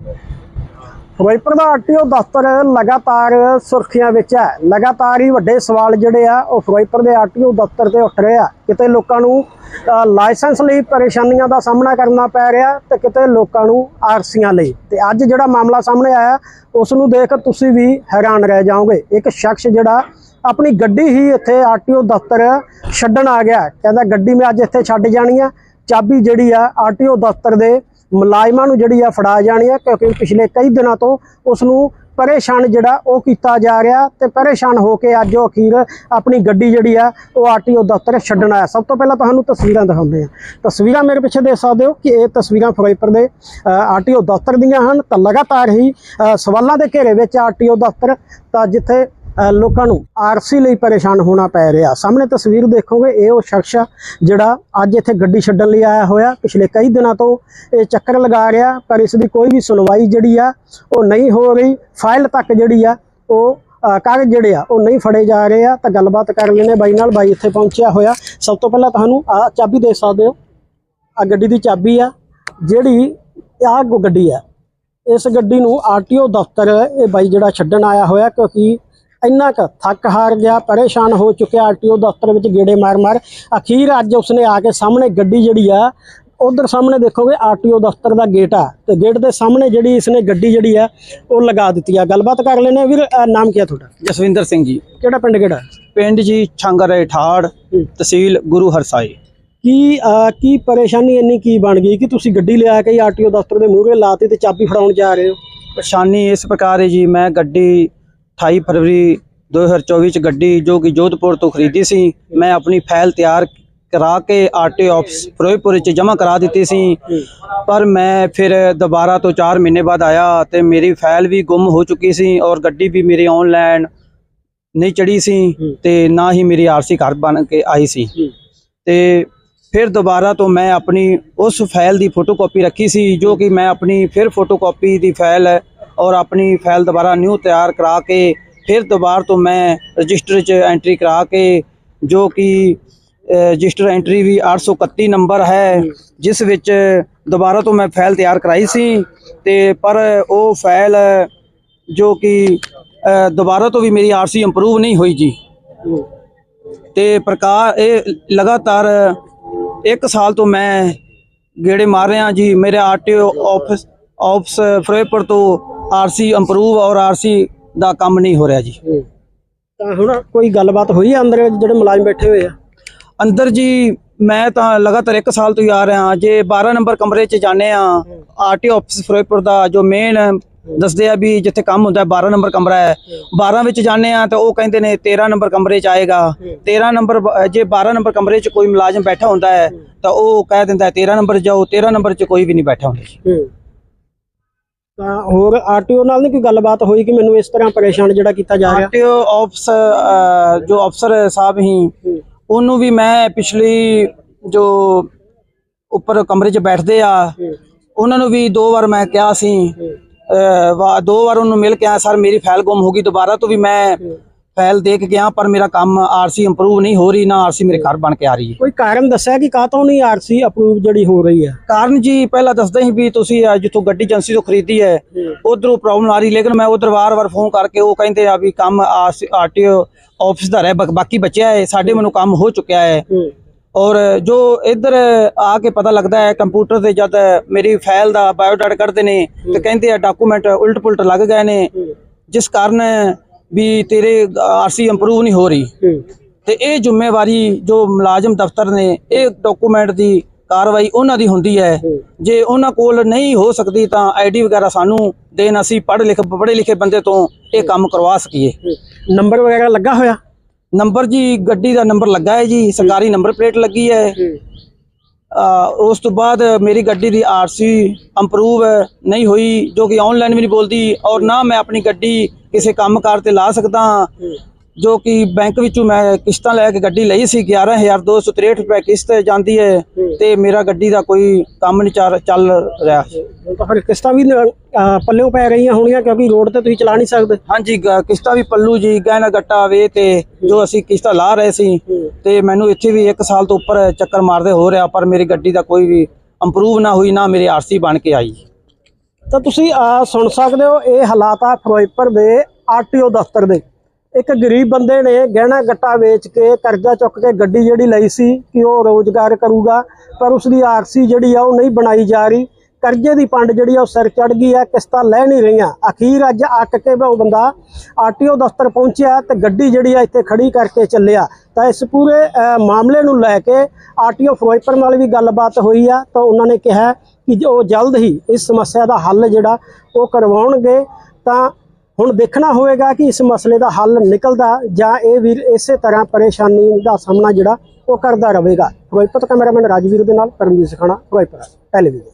ਫਿਰੋਜ਼ਪੁਰ ਦਾ RTO ਦਫ਼ਤਰ ਲਗਾਤਾਰ ਸੁਰਖੀਆਂ ਵਿੱਚ ਹੈ। ਲਗਾਤਾਰ ਹੀ ਵੱਡੇ ਸਵਾਲ ਜਿਹੜੇ ਆ, ਉਹ ਫਿਰੋਜ਼ਪੁਰ ਦੇ ਆਰਟੀਓ ਦਫ਼ਤਰ ਤੇ ਉੱਠ ਰਹੇ ਆ। ਕਿਤੇ ਲੋਕਾਂ ਨੂੰ ਲਾਇਸੈਂਸ ਲਈ ਪਰੇਸ਼ਾਨੀਆਂ ਦਾ ਸਾਹਮਣਾ ਕਰਨਾ ਪੈ ਰਿਹਾ ਤੇ ਕਿਤੇ ਲੋਕਾਂ ਨੂੰ ਆਰਸੀਆਂ ਲਈ। ਤੇ ਅੱਜ ਜਿਹੜਾ ਮਾਮਲਾ ਸਾਹਮਣੇ ਆਇਆ, ਉਸ ਨੂੰ ਦੇਖ ਤੁਸੀਂ ਵੀ ਹੈਰਾਨ ਰਹਿ ਜਾਓਗੇ। ਇੱਕ ਸ਼ਖਸ ਜਿਹੜਾ, ਆਪਣੀ ਗੱਡੀ ਹੀ ਇੱਥੇ ਆਰਟੀਓ ਦਫ਼ਤਰ ਛੱਡਣ ਆ ਗਿਆ। ਕਹਿੰਦਾ, ਗੱਡੀ ਮੈਂ ਅੱਜ ਇੱਥੇ ਛੱਡ ਜਾਣੀ ਆ। ਚਾਬੀ ਜਿਹੜੀ ਆ, ਆਰਟੀਓ ਦਫ਼ਤਰ ਦੇ ਮੁਲਾਜ਼ਮਾਂ ਨੂੰ ਜਿਹੜੀ ਆ ਫੜਾ ਜਾਣੀ ਆ, ਕਿਉਂਕਿ ਪਿਛਲੇ ਕਈ ਦਿਨਾਂ ਤੋਂ ਉਸ ਨੂੰ ਪਰੇਸ਼ਾਨ ਜਿਹੜਾ ਉਹ ਕੀਤਾ ਜਾ ਰਿਹਾ ਤੇ ਪਰੇਸ਼ਾਨ ਹੋ ਕੇ ਅੱਜ ਉਹ ਅਖੀਰ ਆਪਣੀ ਗੱਡੀ ਜਿਹੜੀ ਆ, ਉਹ ਆਰਟੀਓ ਦਫ਼ਤਰ ਛੱਡਣ ਆਇਆ। ਸਭ ਤੋਂ ਪਹਿਲਾਂ ਤੁਹਾਨੂੰ ਤਸਵੀਰਾਂ ਦਿਖਾਉਂਦੇ ਆ ਤਸਵੀਰਾਂ ਮੇਰੇ ਪਿੱਛੇ ਦੇਖ ਸਕਦੇ ਹੋ ਕਿ ਇਹ ਤਸਵੀਰਾਂ ਫਿਰੋਜ਼ਪੁਰ ਦੇ ਆਰਟੀਓ ਦਫ਼ਤਰ ਦੀਆਂ ਹਨ। ਤਾਂ ਲਗਾਤਾਰ ਹੀ ਸਵਾਲਾਂ ਦੇ ਘੇਰੇ ਵਿੱਚ ਆਰਟੀਓ ਦਫ਼ਤਰ ਤਾਂ ਜਿੱਥੇ ਲੋਕਾਂ ਨੂੰ ਆਰਸੀ ਲਈ ਪਰੇਸ਼ਾਨ ਹੋਣਾ ਪੈ ਰਿਹਾ। ਸਾਹਮਣੇ ਤਸਵੀਰ ਦੇਖੋਗੇ, ਇਹ ਉਹ ਸ਼ਖਸ ਜਿਹੜਾ ਅੱਜ ਇੱਥੇ ਗੱਡੀ ਛੱਡਣ ਲਈ ਆਇਆ ਹੋਇਆ। ਪਿਛਲੇ ਕਈ ਦਿਨਾਂ ਤੋਂ ਇਹ ਚੱਕਰ ਲਗਾ ਰਿਹਾ, ਪਰ ਇਸ ਦੀ ਕੋਈ ਵੀ ਸੁਣਵਾਈ ਜਿਹੜੀ ਆ, ਉਹ ਨਹੀਂ ਹੋ ਰਹੀ। ਫਾਈਲ ਤੱਕ ਜਿਹੜੀ ਆ, ਉਹ ਕਾਗਜ਼ ਜਿਹੜੇ ਆ, ਉਹ ਨਹੀਂ ਫੜੇ ਜਾ ਰਹੇ ਆ। ਤਾਂ ਗੱਲਬਾਤ ਕਰ ਲੈਣੇ ਬਾਈ ਨਾਲ। ਬਾਈ ਇੱਥੇ ਪਹੁੰਚਿਆ ਹੋਇਆ। ਸਭ ਤੋਂ ਪਹਿਲਾਂ ਤੁਹਾਨੂੰ ਆ ਚਾਬੀ ਦੇ ਸਕਦੇ ਹੋ। ਆ ਗੱਡੀ ਦੀ ਚਾਬੀ ਆ, ਜਿਹੜੀ ਆਹ ਗੱਡੀ ਆ। ਇਸ ਗੱਡੀ ਨੂੰ ਆਰਟੀਓ ਦਫ਼ਤਰ ਇਹ ਬਾਈ ਜਿਹੜਾ ਛੱਡਣ ਆਇਆ ਹੋਇਆ, ਕਿਉਂਕਿ ਇੰਨਾ ਕੁ ਥੱਕ ਹਾਰ ਗਿਆ ਪਰੇਸ਼ਾਨ ਹੋ ਚੁੱਕਿਆ ਆਰਟੀਓ ਦਫ਼ਤਰ ਵਿੱਚ ਗੇੜੇ ਮਾਰ-ਮਾਰ ਅਖੀਰ ਅੱਜ ਉਸਨੇ ਆ ਕੇ ਸਾਹਮਣੇ ਗੱਡੀ ਜਿਹੜੀ ਆ ਉਧਰ ਸਾਹਮਣੇ ਦੇਖੋਗੇ ਆਰਟੀਓ ਦਫ਼ਤਰ ਦਾ ਗੇਟ ਆ। ਤੇ ਗੇਟ ਦੇ ਸਾਹਮਣੇ ਜਿਹੜੀ ਇਸਨੇ ਗੱਡੀ ਜਿਹੜੀ ਆ ਉਹ ਲਗਾ ਦਿੱਤੀ ਆ। ਗੱਲਬਾਤ ਕਰ ਲੈਣੇ ਵੀਰ ਨਾਮ ਕੀ ਆ ਤੁਹਾਡਾ? ਜਸਵਿੰਦਰ ਸਿੰਘ ਜੀ। ਕਿਹੜਾ ਪਿੰਡ ਕਿਹੜਾ? ਪਿੰਡ ਜੀ ਛਾਂਗਰ ਠਾੜ ਤਹਿਸੀਲ ਗੁਰੂ ਹਰਸਾਏ ਕੀ ਕੀ ਪਰੇਸ਼ਾਨੀ ਇੰਨੀ ਕੀ ਬਣ ਗਈ ਕਿ ਤੁਸੀਂ ਗੱਡੀ ਲਿਆ ਕੇ ਆਰਟੀਓ ਦਫ਼ਤਰ ਦੇ ਮੂਹਰੇ ਲਾਤੀ ਤੇ ਚਾਬੀ ਫੜਾਉਣ ਜਾ ਰਹੇ ਹੋ? ਪਰੇਸ਼ਾਨੀ ਇਸ ਪ੍ਰਕਾਰ ਹੈ ਜੀ ਮੈਂ ਗੱਡੀ 28 ਫਰਵਰੀ 2024 ਚ ਗੱਡੀ ਜੋ ਕਿ ਜੋਧਪੁਰ ਤੋਂ ਖਰੀਦੀ ਸੀ, ਮੈਂ ਆਪਣੀ ਫਾਈਲ ਤਿਆਰ ਕਰਾ ਕੇ ਆਰਟੀ ਆਫਿਸ ਫਿਰੋਜ਼ਪੁਰ ਚ ਜਮ੍ਹਾਂ ਕਰਾ ਦਿੱਤੀ ਸੀ ਪਰ ਮੈਂ ਫਿਰ ਦੁਬਾਰਾ ਤੋਂ 4 ਮਹੀਨੇ ਬਾਅਦ ਆਇਆ ਤੇ ਮੇਰੀ ਫਾਈਲ ਵੀ ਗੁੰਮ ਹੋ ਚੁੱਕੀ ਸੀ ਔਰ ਗੱਡੀ ਵੀ ਮੇਰੀ ਆਨਲਾਈਨ ਨਹੀਂ ਚੜੀ ਸੀ ਹੂੰ। ਤੇ ਨਾ ਹੀ ਮੇਰੀ ਆਰਸੀ ਘਰ ਬਣ ਕੇ ਆਈ ਸੀ ਤੇ ਫਿਰ ਦੁਬਾਰਾ ਤੋਂ ਮੈਂ ਆਪਣੀ ਉਸ ਫਾਈਲ ਦੀ ਫੋਟੋਕਾਪੀ ਰੱਖੀ ਸੀ ਜੋ ਕਿ ਮੈਂ ਆਪਣੀ ਫਿਰ ਫੋਟੋਕਾਪੀ ਦੀ ਫਾਈਲ ਔਰ ਆਪਣੀ ਫਾਈਲ ਦੁਬਾਰਾ ਨਿਊ ਤਿਆਰ ਕਰਾ ਕੇ ਫਿਰ ਦੁਬਾਰਾ ਤੋਂ ਮੈਂ ਰਜਿਸਟਰ 'ਚ ਐਂਟਰੀ ਕਰਾ ਕੇ, ਜੋ ਕਿ ਰਜਿਸਟਰ ਐਂਟਰੀ ਵੀ 831 ਨੰਬਰ ਹੈ, ਜਿਸ ਵਿੱਚ ਦੁਬਾਰਾ ਤੋਂ ਮੈਂ ਫਾਈਲ ਤਿਆਰ ਕਰਾਈ ਸੀ ਤੇ ਪਰ ਉਹ ਫਾਈਲ ਜੋ ਕਿ ਦੁਬਾਰਾ ਤੋਂ ਵੀ ਮੇਰੀ ਆਰਸੀ ਇੰਪਰੂਵ ਨਹੀਂ ਹੋਈ ਜੀ। ਤੇ ਪ੍ਰਕਾਰ ਇਹ ਲਗਾਤਾਰ ਇੱਕ ਸਾਲ ਤੋਂ ਮੈਂ ਗੇੜੇ ਮਾਰ ਰਿਹਾ ਜੀ। ਮੇਰੇ ਆਰਟੀਓ ਆਫਿਸ ਆਫਿਸ ਫਿਰੋਜ਼ਪੁਰ ਤੋਂ ਆਰਸੀ ਇੰਪਰੂਵ ਔਰ ਆਰਸੀ ਦਾ ਕੰਮ ਨਹੀਂ ਹੋ ਰਿਹਾ ਜੀ। ਤਾਂ ਹੁਣ ਕੋਈ ਗੱਲਬਾਤ ਹੋਈ ਆ ਅੰਦਰ ਜਿਹੜੇ ਮੁਲਾਜ਼ਮ ਬੈਠੇ ਹੋਏ ਆ? ਅੰਦਰ ਜੀ ਮੈਂ ਤਾਂ ਲਗਾਤਾਰ ਇੱਕ ਸਾਲ ਤੋਂ ਹੀ ਆ ਰਿਹਾ ਜੇ 12 ਨੰਬਰ ਕਮਰੇ 'ਚ ਜਾਂਦੇ ਆ ਆਰਟੀਓ ਆਫਿਸ ਫਿਰੋਜ਼ਪੁਰ ਦਾ ਜੋ ਮੇਨ ਦੱਸਦੇ ਆ ਵੀ ਜਿੱਥੇ ਕੰਮ ਹੁੰਦਾ ਹੈ 12 ਨੰਬਰ ਕਮਰਾ ਹੈ। 12 ਵਿੱਚ ਜਾਂਦੇ ਆ ਤਾਂ ਉਹ ਕਹਿੰਦੇ ਨੇ 13 ਨੰਬਰ ਕਮਰੇ 'ਚ ਆਏਗਾ। 13 ਨੰਬਰ ਜੇ 12 ਨੰਬਰ ਕਮਰੇ 'ਚ ਕੋਈ ਮੁਲਾਜ਼ਮ ਬੈਠਾ ਹੁੰਦਾ ਹੈ ਤਾਂ ਉਹ ਕਹਿ ਦਿੰਦਾ ਹੈ 13 ਨੰਬਰ ਜਾਓ 13 ਨੰਬਰ 'ਚ ਕੋਈ ਵੀ ਨਹੀਂ ਬੈਠਾ ਹੁੰਦਾ ਜੀ। ਤਾਂ ਹੋਰ ਆਰਟੀਓ ਨਾਲ ਨਹੀਂ ਕੋਈ ਗੱਲਬਾਤ ਹੋਈ ਕਿ ਮੈਨੂੰ ਇਸ ਤਰ੍ਹਾਂ ਪਰੇਸ਼ਾਨ ਜਿਹੜਾ ਕੀਤਾ ਜਾ ਰਿਹਾ? ਆਰਟੀਓ ਆਫਿਸ ਅ, ਜੋ ਅਫਸਰ ਸਾਹਿਬ ਹੀ ਉਹਨੂੰ ਵੀ ਮੈਂ ਪਿਛਲੀ ਜੋ ਉੱਪਰ ਕਮਰੇ 'ਚ ਬੈਠਦੇ ਆ ਉਹਨਾਂ ਨੂੰ ਵੀ ਦੋ ਵਾਰ ਮੈਂ ਕਿਹਾ ਸੀ ਦੋ ਵਾਰ ਉਹਨੂੰ ਮਿਲ ਕੇ ਆਇਆ ਸਰ ਮੇਰੀ ਫਾਈਲ ਗੁੰਮ ਹੋ ਗਈ ਦੁਬਾਰਾ ਤੋਂ ਵੀ ਮੈਂ ਫਾਈਲ ਦੇਖ ਗਿਆ ਪਰ ਮੇਰਾ ਕੰਮ ਆਰਸੀ ਇੰਪਰੂਵ ਨਹੀਂ ਹੋ ਰਹੀ ਨਾ ਆਰਸੀ ਮੇਰੇ ਘਰ ਬਣ ਕੇ ਆ ਰਹੀ ਹੈ। ਕੋਈ ਕਾਰਨ ਦੱਸਿਆ ਕਿ ਕਾਹ ਤੋਂ ਨਹੀਂ ਆਰਸੀ ਅਪਰੂਵ ਜਿਹੜੀ ਹੋ ਰਹੀ ਹੈ? ਕਾਰਨ ਜੀ ਪਹਿਲਾਂ ਦੱਸਦੇ ਸੀ ਵੀ ਤੁਸੀਂ ਜਿੱਥੋਂ ਗੱਡੀ ਏਜੰਸੀ ਤੋਂ ਖਰੀਦੀ ਹੈ ਉਧਰੋਂ ਪ੍ਰੋਬਲਮ ਆ ਰਹੀ ਲੇਕਿਨ ਮੈਂ ਉਧਰ ਵਾਰ-ਵਾਰ ਫੋਨ ਕਰਕੇ ਉਹ ਕਹਿੰਦੇ ਆ ਵੀ ਕੰਮ ਆਰਟੀਓ ਆਫਿਸ ਦਾ ਰਹਿ ਬਾਕੀ ਬਚਿਆ ਹੈ ਸਾਡੇ ਮੈਨੂੰ ਕੰਮ ਹੋ ਚੁੱਕਿਆ ਹੈ। ਔਰ ਜੋ ਇੱਧਰ ਆ ਕੇ ਪਤਾ ਲੱਗਦਾ ਹੈ ਕੰਪਿਊਟਰ ਤੇ ਜਦ ਮੇਰੀ ਫਾਈਲ ਦਾ ਬਾਇਓਡਾਟਾ ਕੱਢਦੇ ਨੇ ਤੇ ਕਹਿੰਦੇ ਆ ਡਾਕੂਮੈਂਟ ਉਲਟ ਪੁਲਟ ਲੱਗ ਗਏ ਨੇ। ਜਿਸ ਕਾਰਨ ਵੀ ਤੇਰੇ ਆਰਸੀ ਇੰਪਰੂਵ ਨਹੀਂ ਹੋ ਰਹੀ। ਤੇ ਇਹ ਜ਼ਿੰਮੇਵਾਰੀ ਜੋ ਮੁਲਾਜ਼ਮ ਦਫ਼ਤਰ ਨੇ ਇਹ ਡਾਕੂਮੈਂਟ ਦੀ ਕਾਰਵਾਈ ਉਹਨਾਂ ਦੀ ਹੁੰਦੀ ਹੈ। ਜੇ ਉਹਨਾਂ ਕੋਲ ਨਹੀਂ ਹੋ ਸਕਦੀ ਤਾਂ ਆਈਡੀ ਵਗੈਰਾ ਸਾਨੂੰ ਦੇਣ ਅਸੀਂ ਪੜ੍ਹ ਲਿਖ ਪੜ੍ਹੇ ਲਿਖੇ ਬੰਦੇ ਤੋਂ ਇਹ ਕੰਮ ਕਰਵਾ ਸਕੀਏ। ਨੰਬਰ ਵਗੈਰਾ ਲੱਗਾ ਹੋਇਆ? ਨੰਬਰ ਜੀ ਗੱਡੀ ਦਾ ਨੰਬਰ ਲੱਗਾ ਹੈ ਜੀ ਸਰਕਾਰੀ ਨੰਬਰ ਪਲੇਟ ਲੱਗੀ ਹੈ। ਉਸ ਤੋਂ ਬਾਅਦ ਮੇਰੀ ਗੱਡੀ ਦੀ ਆਰਸੀ ਇੰਪਰੂਵ ਨਹੀਂ ਹੋਈ, ਜੋ ਕਿ ਆਨਲਾਈਨ ਵੀ ਨਹੀਂ ਬੋਲਦੀ ਔਰ ਨਾ ਮੈਂ ਆਪਣੀ ਗੱਡੀ ਕਿਸੇ ਕੰਮ ਕਾਰ ਤੇ ਲਾ ਸਕਦਾ ਹਾਂ। ਜੋ ਕਿ ਬੈਂਕ ਵਿੱਚੋਂ ਮੈਂ ਕਿਸ਼ਤਾਂ ਲੈ ਕੇ ਗੱਡੀ ਲਈ ਸੀ 11263 ਰੁਪਏ ਕਿਸ਼ਤ ਜਾਂਦੀ ਹੈ ਤੇ ਮੇਰਾ ਗੱਡੀ ਦਾ ਕੋਈ ਕੰਮ ਨਹੀਂ ਚੱਲ- ਰਿਹਾ। ਫਿਰ ਕਿਸ਼ਤਾਂ ਵੀ ਪੱਲਿਓਂ ਪੈ ਰਹੀਆਂ ਹੋਣੀਆਂ ਕਿਉਂਕਿ ਰੋਡ ਤੇ ਤੁਸੀਂ ਚਲਾ ਨਹੀਂ ਸਕਦੇ। ਹਾਂਜੀ ਕਿਸ਼ਤਾਂ ਵੀ ਪੱਲੂ ਜੀ ਗਹਿਣਾ ਗੱਟਾ ਵੇ ਤੇ ਜੋ ਅਸੀਂ ਕਿਸ਼ਤਾਂ ਲਾ ਰਹੇ ਸੀ ਤੇ ਮੈਨੂੰ ਇੱਥੇ ਵੀ 1 ਸਾਲ ਤੋਂ ਉੱਪਰ ਚੱਕਰ ਮਾਰਦੇ ਹੋ ਰਿਹਾ ਪਰ ਮੇਰੀ ਗੱਡੀ ਦਾ ਕੋਈ ਵੀ ਇੰਪਰੂਵ ਨਾ ਹੋਈ ਨਾ ਮੇਰੀ ਆਰਸੀ ਬਣ ਕੇ ਆਈ। ਤਾਂ ਤੁਸੀਂ ਸੁਣ ਸਕਦੇ ਹੋ ਇਹ ਹਾਲਾਤ ਆ ਫਿਰੋਜ਼ਪੁਰ ਦੇ ਆਰਟੀਓ ਦਫ਼ਤਰ ਦੇ। ਇੱਕ ਗਰੀਬ ਬੰਦੇ ਨੇ ਗਹਿਣਾ ਗੱਟਾ ਵੇਚ ਕੇ, ਕਰਜ਼ਾ ਚੁੱਕ ਕੇ ਗੱਡੀ ਜਿਹੜੀ ਲਈ ਸੀ ਕਿ ਉਹ ਰੋਜ਼ਗਾਰ ਕਰੂਗਾ, ਪਰ ਉਸ ਦੀ ਆਰਸੀ ਜਿਹੜੀ ਆ ਉਹ ਨਹੀਂ ਬਣਾਈ ਜਾ ਰਹੀ। ਕਰਜ਼ੇ ਦੀ ਪੰਡ ਜਿਹੜੀ ਆ ਉਹ ਸਿਰ ਚੜ ਗਈ ਆ, ਕਿਸ਼ਤਾਂ ਲੈ ਨਹੀਂ ਰਹੀਆਂ। ਅਖੀਰ ਅੱਜ ਅੱਕ ਕੇ ਉਹ ਬੰਦਾ ਆਰਟੀਓ ਦਫ਼ਤਰ ਪਹੁੰਚਿਆ ਤੇ ਗੱਡੀ ਜਿਹੜੀ ਆ ਇੱਥੇ ਖੜੀ ਕਰਕੇ ਚੱਲਿਆ। ਤਾਂ ਇਸ ਪੂਰੇ ਮਾਮਲੇ ਨੂੰ ਲੈ ਕੇ ਆਰਟੀਓ ਫਿਰੋਜ਼ਪੁਰ ਨਾਲ ਵੀ ਗੱਲਬਾਤ ਹੋਈ ਆ, ਤਾਂ ਉਹਨਾਂ ਨੇ ਕਿਹਾ ਕਿ ਜੋ ਉਹ ਜਲਦ ਹੀ ਇਸ ਸਮੱਸਿਆ ਦਾ ਹੱਲ ਜਿਹੜਾ ਉਹ ਕਰਵਾਉਣਗੇ। ਤਾਂ ਹੁਣ ਦੇਖਣਾ ਹੋਵੇਗਾ ਕਿ ਇਸ ਮਸਲੇ ਦਾ ਹੱਲ ਨਿਕਲਦਾ ਜਾਂ ਇਹ ਵੀਰ ਇਸੇ ਤਰ੍ਹਾਂ ਪਰੇਸ਼ਾਨੀ ਦਾ ਸਾਹਮਣਾ ਜਿਹੜਾ ਉਹ ਕਰਦਾ ਰਹੇਗਾ। ਫਿਰੋਜ਼ਪੁਰ ਕੈਮਰਾਮੈਨ ਰਾਜਵੀਰ ਦੇ ਨਾਲ ਪਰਮਜੀਤ ਸਖਾਣਾ ਫਿਰੋਜ਼ਪੁਰ ਟੈਲੀਵਿਜ਼ਨ।